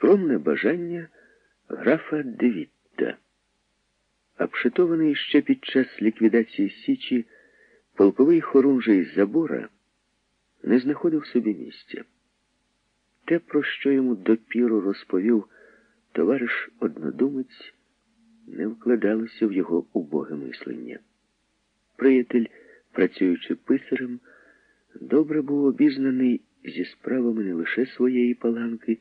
скромне бажання графа Девітта. Обшитований ще під час ліквідації Січі, полковий хорунжий забора не знаходив собі місця. Те, про що йому допіру розповів товариш однодумець, не вкладалося в його убоге мислення. Приятель, працюючи писарем, добре був обізнаний зі справами не лише своєї паланки,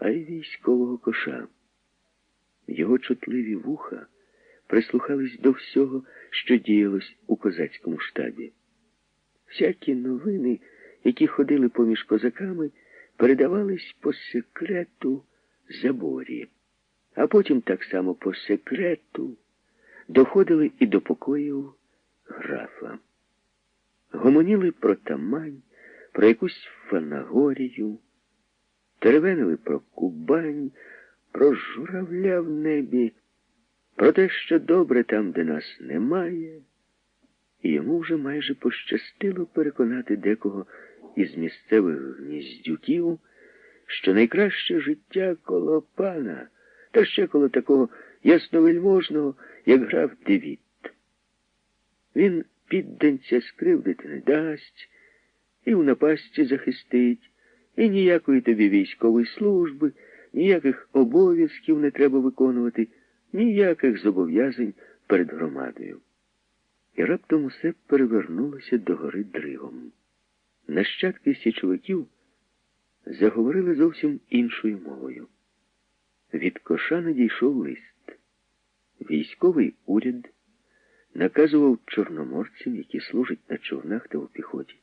а й військового коша. Його чутливі вуха прислухались до всього, що діялось у козацькому штабі. Всякі новини, які ходили поміж козаками, передавались по секрету заборі, а потім так само по секрету доходили і до покоїв графа. Гомоніли про Тамань, про якусь Фанагорію, теревенили про Кубань, про журавля в небі, про те, що добре там, де нас немає, і йому вже майже пощастило переконати декого із місцевих гніздюків, що найкраще життя коло пана, та ще коло такого ясновельможного, як граф Девіт. Він підданця скривдити не дасть, і в напасті захистить, і ніякої тобі військової служби, ніяких обов'язків не треба виконувати, ніяких зобов'язань перед громадою. І раптом усе перевернулося до гори дригом. Нащадки січовиків заговорили зовсім іншою мовою. Від коша надійшов лист. Військовий уряд наказував чорноморцям, які служать на човнах та у піхоті,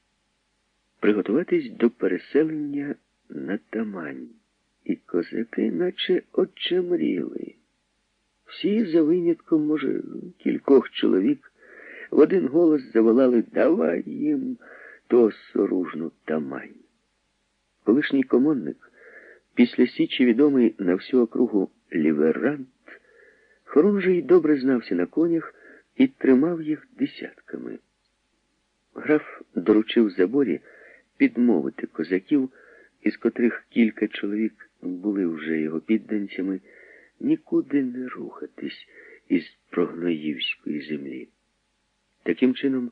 приготуватись до переселення на Тамань. І козаки наче очемріли. Всі за винятком, може, кількох чоловік в один голос заволали Давай їм то соружну Тамань. Колишній комонник, після Січі відомий на всю округу Ліверант, Хорунжий добре знався на конях і тримав їх десятками. Граф доручив заборі підмовити козаків, із котрих кілька чоловік були вже його підданцями, нікуди не рухатись із прогноївської землі. Таким чином,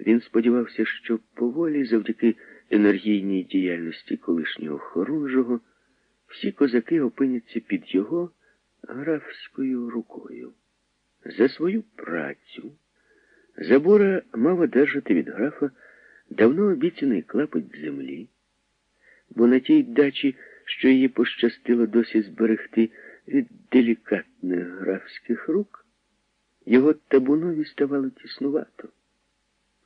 він сподівався, що поволі, завдяки енергійній діяльності колишнього хорунжого, всі козаки опиняться під його графською рукою. За свою працю Забора мав одержати від графа давно обіцяний клапоть землі, бо на тій дачі, що її пощастило досі зберегти від делікатних графських рук, його табунові ставало тіснувато.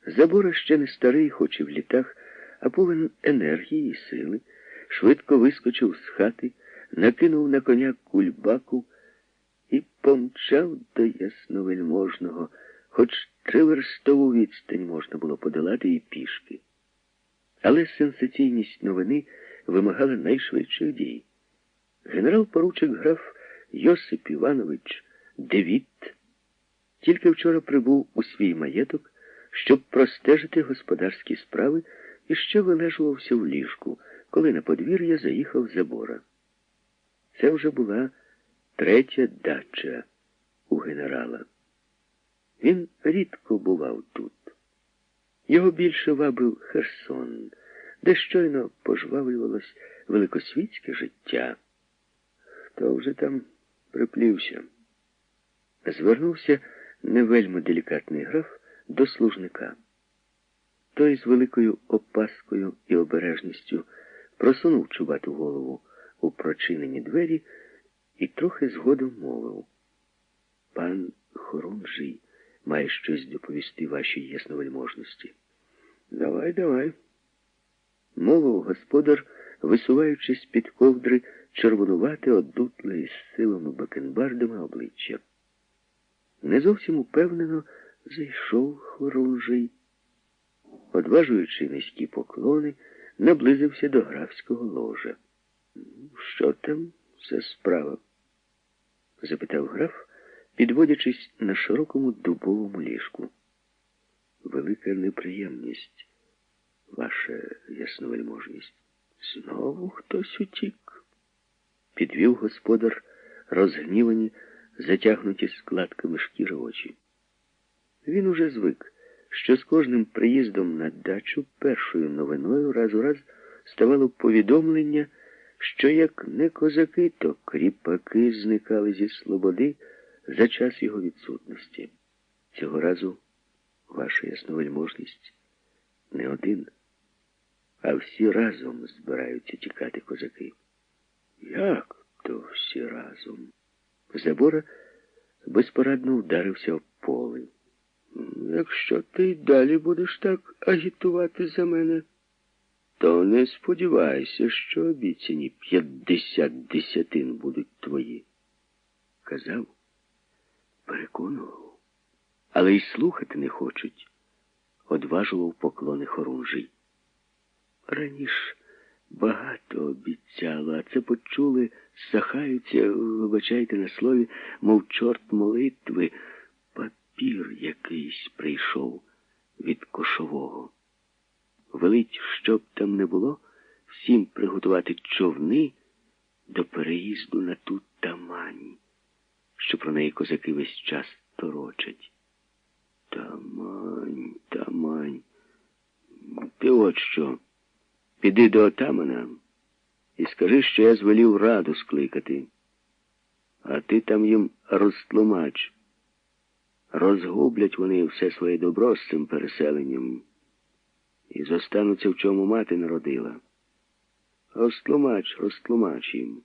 Забора ще не старий, хоч і в літах, а повен енергії і сили, швидко вискочив з хати, накинув на коня кульбаку і помчав до ясновельможного, хоч триверстову відстань можна було подолати і пішки. Але сенсаційність новини вимагала найшвидших дій. Генерал-поручик граф Йосип Іванович Девіт тільки вчора прибув у свій маєток, щоб простежити господарські справи і ще вилежувався в ліжку, коли на подвір'я заїхав забора. Це вже була третя дача у генерала. Він рідко бував тут. Його більше вабив Херсон, де щойно пожвавлювалось великосвітське життя. Хто вже там приплівся? Звернувся не вельми делікатний граф до служника. Той з великою опаскою і обережністю просунув чубату голову у прочинені двері і трохи згодом мовив. Пан Хорунжий має щось доповісти вашій ясновельможності. Давай, давай. Мовив господар, висуваючись під ковдри, червонувати одутле із силими бакенбардами обличчя. Не зовсім упевнено зайшов хорунжий. Одважуючи низькі поклони, наблизився до графського ложа. Що там за справа? запитав граф, підводячись на широкому дубовому ліжку. Велика неприємність, ваша ясновельможність. Знову хтось утік. підвів господар розгнівані, затягнуті складками шкіри очі. Він уже звик, що з кожним приїздом на дачу першою новиною раз у раз ставало повідомлення, що як не козаки, то кріпаки зникали зі слободи за час його відсутності. Цього разу ваша ясновельможність не один, а всі разом збираються тікати козаки. Як то всі разом? Забора безпорадно вдарився в поле. Якщо ти й далі будеш так агітувати за мене, то не сподівайся, що обіцяні п'ятдесят десятин будуть твої. Казав, переконував, але й слухати не хочуть, одважував поклони хорунжий. Раніше багато обіцяло, а це почули, сахаються, вибачайте на слові, мов чорт молитви, папір якийсь прийшов від кошового. Велить, щоб там не було, всім приготувати човни до переїзду на ту тамань, що про неї козаки весь час торочать. Тамань, тамань. Ти от що? Піди до отамана і скажи, що я звелів раду скликати. А ти там їм розтлумач. Розгублять вони все своє добро з цим переселенням і зостануться, в чому мати народила. Розтлумач, розтлумач їм.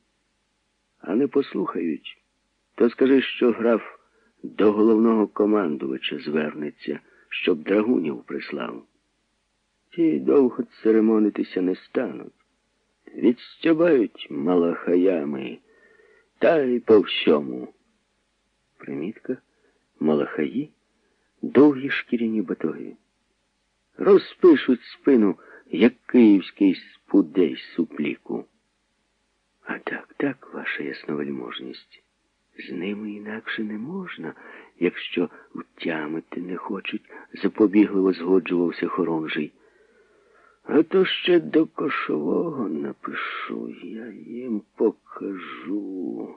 А не послухають, то скажи, що граф до головного командувача звернеться, щоб драгунів прислав. Ті довго церемонитися не стануть. Відстябають малахаями, та й по всьому. Примітка малахаї довгі шкіряні батоги. Розпишуть спину, як київський спудей супліку. А так, так, ваша ясновельможність. З ними інакше не можна, якщо втямити не хочуть, запобігливо згоджувався Хоронжий. А то ще до кошового напишу, я їм покажу.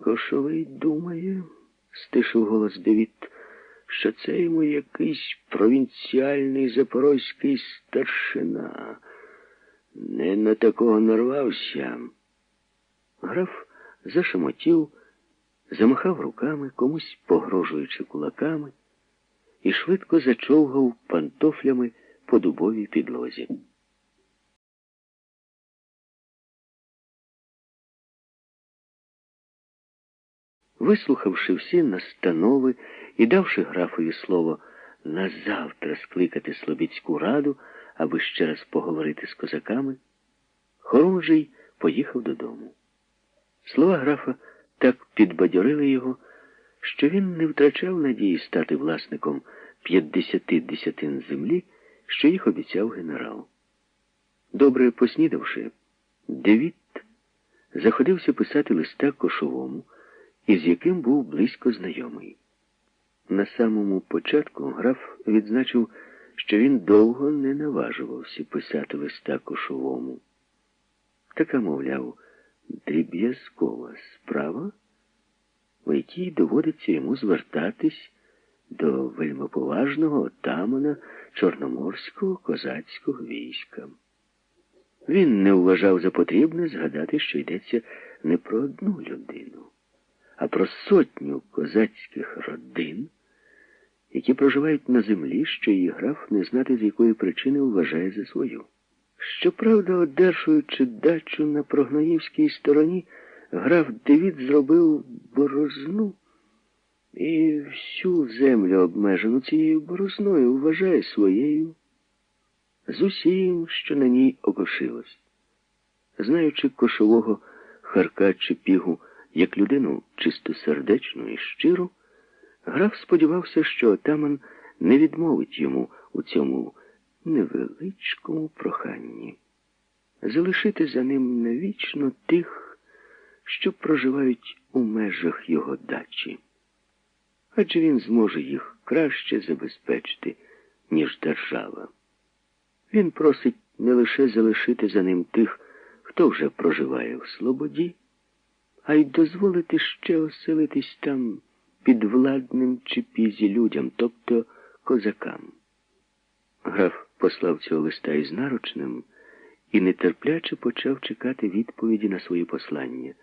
Кошовий думає, стишив голос Девід, що це йому якийсь провінціальний запорозький старшина. Не на такого нарвався. Граф зашемотів, замахав руками, комусь погрожуючи кулаками, і швидко зачовгав пантофлями по дубовій підлозі. Вислухавши всі настанови і давши графові слово на завтра скликати Слобідську раду, аби ще раз поговорити з козаками, Хорунжий поїхав додому. Слова графа так підбадьорили його, що він не втрачав надії стати власником 50 десятин землі, що їх обіцяв генерал. Добре поснідавши, Девіт заходився писати листа кошовому, із яким був близько знайомий. На самому початку граф відзначив, що він довго не наважувався писати листа кошовому. Така, мовляв, дріб'язкова справа, у якій доводиться йому звертатись до вельмоповажного отамана Чорноморського козацького війська. Він не вважав за потрібне згадати, що йдеться не про одну людину, а про сотню козацьких родин, які проживають на землі, що її граф не знати з якої причини вважає за свою. Щоправда, одержуючи дачу на прогноївській стороні, граф Девід зробив борозну і всю землю обмежену цією борозною вважає своєю з усім, що на ній окошилось. Знаючи кошового Харка чи Пігу як людину чистосердечну і щиру, граф сподівався, що отаман не відмовить йому у цьому невеличкому проханні. Залишити за ним навічно тих, що проживають у межах його дачі. Адже він зможе їх краще забезпечити, ніж держава. Він просить не лише залишити за ним тих, хто вже проживає в Слободі, а й дозволити ще оселитись там підвладним чи пізі людям, тобто козакам. Граф послав цього листа із наручним і нетерпляче почав чекати відповіді на свої послання.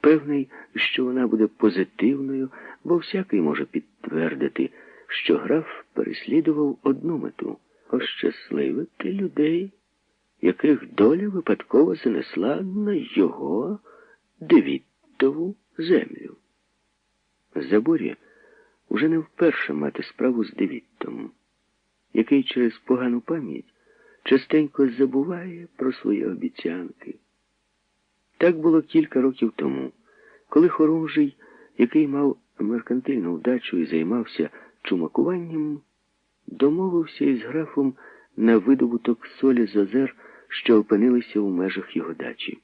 Певний, що вона буде позитивною, бо всякий може підтвердити, що граф переслідував одну мету ощасливити людей, яких доля випадково занесла на його девіттову землю. Заборі уже не вперше мати справу з девіттом, який через погану пам'ять частенько забуває про свої обіцянки. Так було кілька років тому, коли хорунжий, який мав меркантильну вдачу і займався чумакуванням, домовився із графом на видобуток солі з озер, що опинилися у межах його дачі.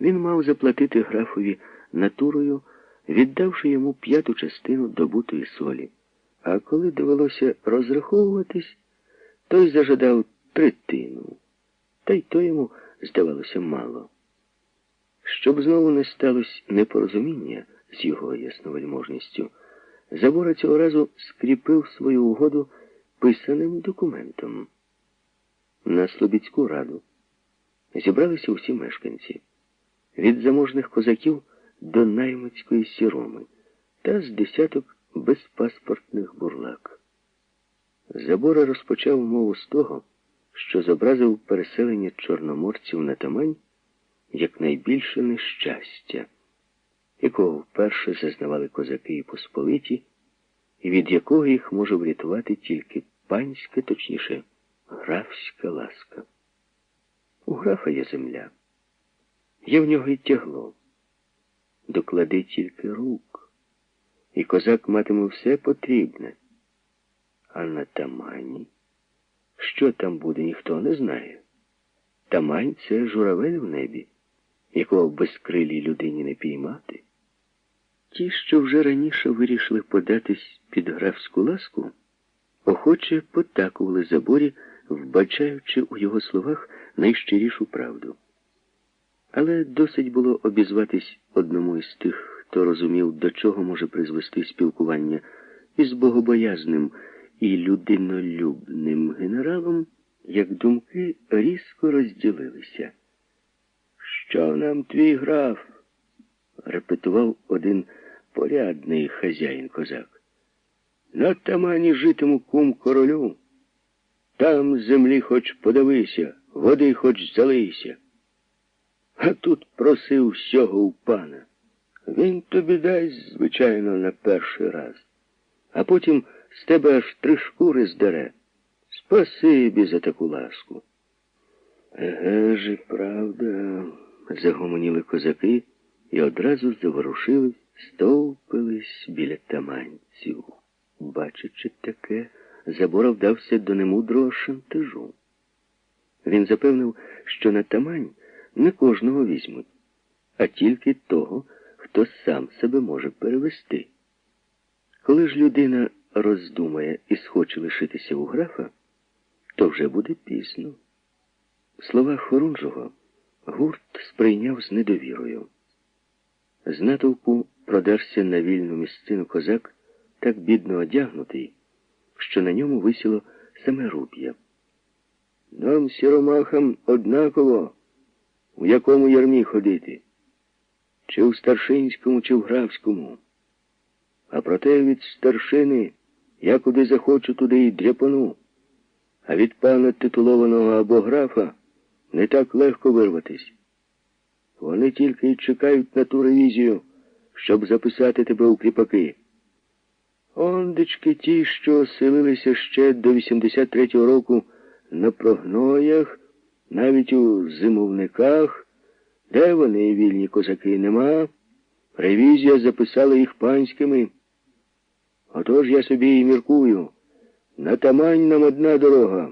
Він мав заплатити графові натурою, віддавши йому п'яту частину добутої солі. А коли довелося розраховуватись, той зажадав третину, та й то йому здавалося мало. Щоб знову не сталося непорозуміння з його ясновельможністю, Забора цього разу скріпив свою угоду писаним документом. На Слобідську раду зібралися усі мешканці від заможних козаків до наймицької сіроми та з десяток безпаспортних бурлак. Забора розпочав мову з того, що зобразив переселення чорноморців на Тамань як найбільше нещастя, якого вперше зазнавали козаки і посполиті, і від якого їх може врятувати тільки панська, точніше, графська ласка. У графа є земля, є в нього й тягло. Доклади тільки рук, і козак матиме все потрібне. А на тамані, що там буде, ніхто не знає. Тамань це журавель в небі якого в безкрилій людині не піймати. Ті, що вже раніше вирішили податись під графську ласку, охоче потакували заборі, вбачаючи у його словах найщирішу правду. Але досить було обізватись одному із тих, хто розумів, до чого може призвести спілкування із богобоязним і людинолюбним генералом, як думки різко розділилися. Що нам твій граф? репетував один порядний хазяїн козак. На тамані житиму кум королю. Там землі хоч подивися, води хоч залийся. А тут просив всього у пана. Він тобі дасть, звичайно, на перший раз, а потім з тебе аж три шкури здере. Спасибі за таку ласку. Еге ж, правда загомоніли козаки і одразу заворушились, стовпились біля таманців. Бачачи таке, Забора вдався до немудрого шантажу. Він запевнив, що на тамань не кожного візьмуть, а тільки того, хто сам себе може перевести. Коли ж людина роздумає і схоче лишитися у графа, то вже буде пізно. Слова Хорунжого гурт сприйняв з недовірою. З натовпу продерся на вільну місцину козак, так бідно одягнутий, що на ньому висіло саме руб'я. Нам, сіромахам, однаково, у якому ярмі ходити, чи у старшинському, чи в графському. А проте від старшини я куди захочу, туди й дряпану, а від пана титулованого або графа не так легко вирватись. Вони тільки й чекають на ту ревізію, щоб записати тебе у кріпаки. Ондечки ті, що селилися ще до 83-го року на прогноях, навіть у зимовниках, де вони вільні козаки нема, ревізія записала їх панськими. Отож я собі і міркую. На тамань нам одна дорога,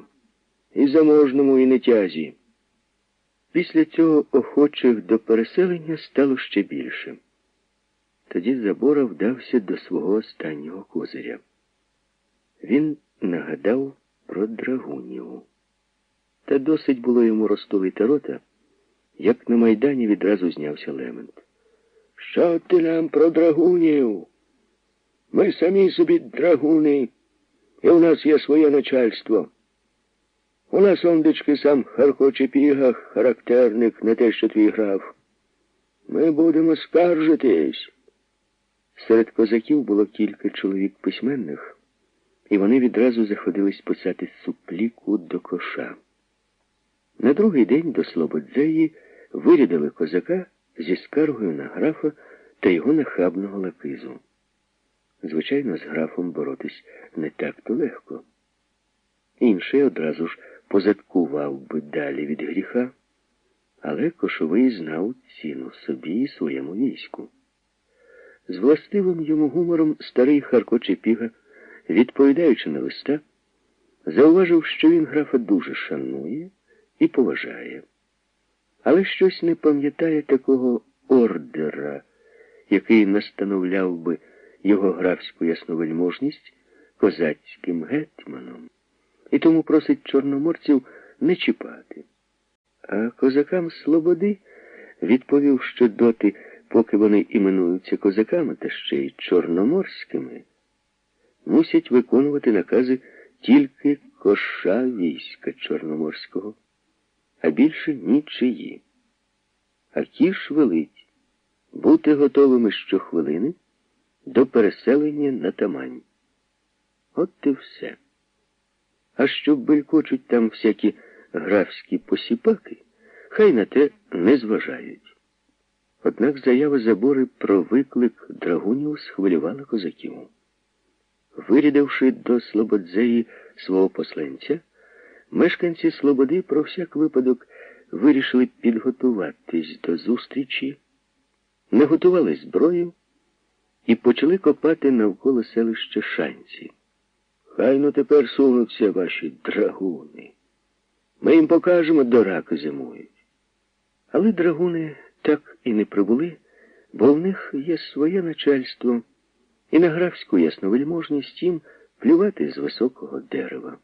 і заможному, і нетязі. Після цього охочих до переселення стало ще більше. Тоді Забора вдався до свого останнього козиря. Він нагадав про драгунів. Та досить було йому розтулити рота, як на Майдані відразу знявся Лемент. Що ти нам про драгунів? Ми самі собі драгуни, і у нас є своє начальство. У нас, ондечки, сам Харкочепіга, характерник, не те, що твій граф. Ми будемо скаржитись. Серед козаків було кілька чоловік письменних, і вони відразу заходились писати супліку до коша. На другий день до Слободзеї вирядили козака зі скаргою на графа та його нахабного лакизу. Звичайно, з графом боротись не так-то легко. Інший одразу ж позадкував би далі від гріха, але кошовий знав ціну собі і своєму війську. З властивим йому гумором старий Харко Чепіга, відповідаючи на листа, зауважив, що він графа дуже шанує і поважає, але щось не пам'ятає такого ордера, який настановляв би його графську ясновельможність козацьким гетьманом, і тому просить чорноморців не чіпати. А козакам Слободи відповів, що доти, поки вони іменуються козаками та ще й чорноморськими, мусять виконувати накази тільки коша війська Чорноморського, а більше нічиї. А кіш велить бути готовими щохвилини до переселення на Тамань. От і все. А що белькочуть там всякі графські посіпаки, хай на те не зважають. Однак заява забори про виклик драгунів схвилювала козаків. Вирядивши до Слободзеї свого посланця, мешканці Слободи про всяк випадок вирішили підготуватись до зустрічі, не готували зброю і почали копати навколо селища шанці. Хай ну тепер сунуться ваші драгуни. Ми їм покажемо, до раки зимують. Але драгуни так і не прибули, бо в них є своє начальство, і на графську ясновельможність їм плювати з високого дерева.